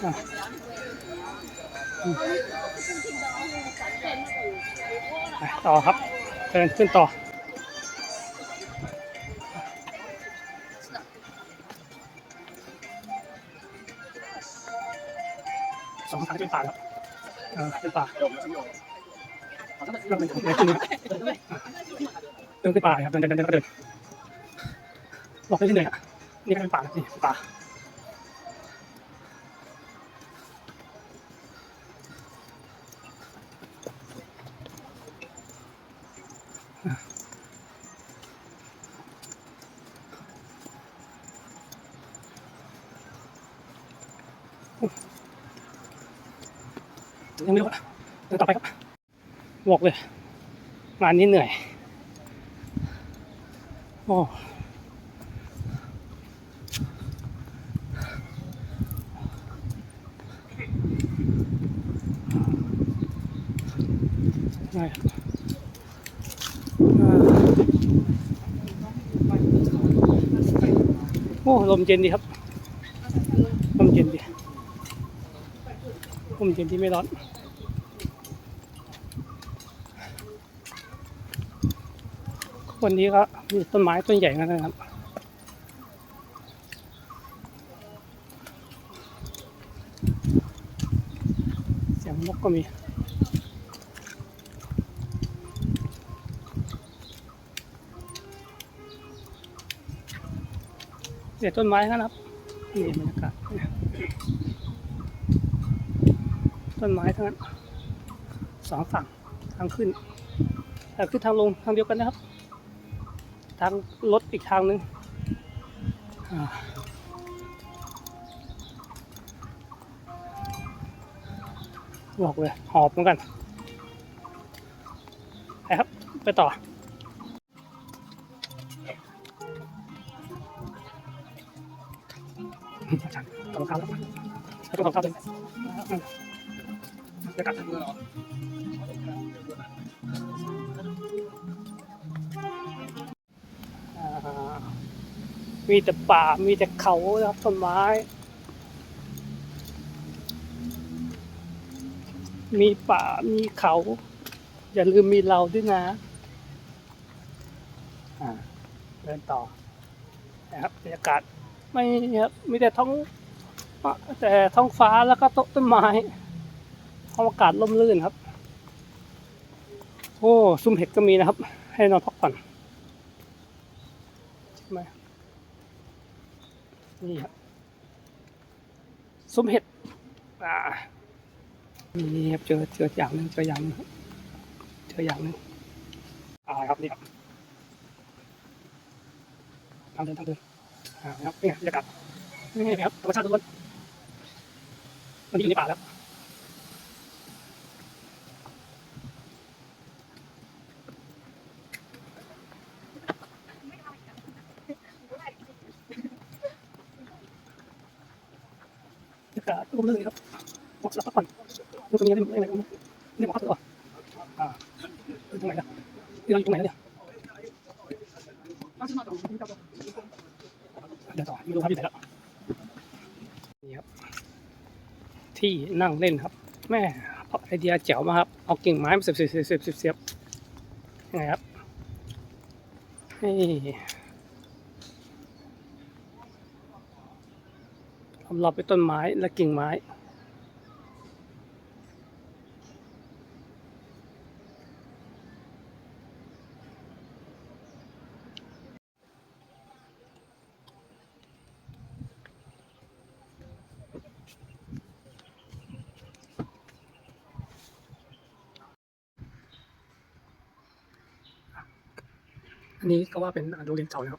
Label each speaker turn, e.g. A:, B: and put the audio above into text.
A: ต่อครับเดินขึ้นต่อสองทางเป็นป่าแล้วเออเป็นป่าเริ่มเป็นเดินขึ้นเดินขึ้นป่าครับเดินเดินเดินก็เดินบอกไปที่ไหนอะนี่ก็เป็นป่าแล้วนี่ป่า ยังไม่รู้อะเดินต่อไปครับบอกเลยงานนี้เหนื่อยโอ้เหนื่อยครับอ่าโอ้ลมเย็นดีครับ ลมเย็นดี ลมเย็นที่ไม่ร้อนวันนี้ก็มีต้นไม้ต้นใหญ่กันนะครับเสียงนกก็มี เดี๋ยวต้นไม้กันครับนี่บรรยากาศต้นไม้ทั้งนั้นสองฝั่งทางขึ้นทางขึ้นทางลงทางเดียวกันนะครับ ทางรถอีกทางหนึ่งบอกเลยหอบเหมือนกันไปครับ ไปต่อ กำลังข้าวแล้วแล้วก็กำลังข้าวเลยอืมเดี๋ยวกลับอ่ามีแต่ป่า มีแต่เขานะครับต้นไม้ มีป่า มีเขา อย่าลืมมีเราด้วยนะอ่าเดินต่อนะครับบรรยากาศ ไม่ครับมีแต่ท้องแต่ท้องฟ้าแล้วก็ต้นต้นไม้อากาศร่มรื่นครับ โอ้ซุ้มเห็ดก็มีนะครับ ให้นอนพักผ่อนใช่ไหมนี่ครับซุ้มเห็ดอ่านี่ครับเจอเจออย่างหนึ่งเจออย่างนึงเจออย่างหนึ่งอ่าครับนี่ครับทางเดินทางเดิน อ่าครับนี่ไงบรรยากาศนี่ครับธรรมชาติล้วนวันนี้อยู่ในป่าแล้วบรรยากาศร่มรื่นครับเหมาะสำหรับพักผ่อนดูตรงนี้ได้ไหมนี่เหมาะกับตัวอ่าตรงไหนนะที่เราอยู่ตรงไหนเนี่ย ดี๋ยวต่อไม่รู้ครับอยู่ไหนละนี่ครับ ที่นั่งเล่นครับ แม่เพราะไอเดียแจ๋วมากครับ เอากิ่งไม้มาเสียบเสียบเสียบเสียบยังไงครับนี่รอบๆไปต้นไม้และกิ่งไม้ อันนี้ก็ว่าเป็นโรงเรียนเก่าแล้ว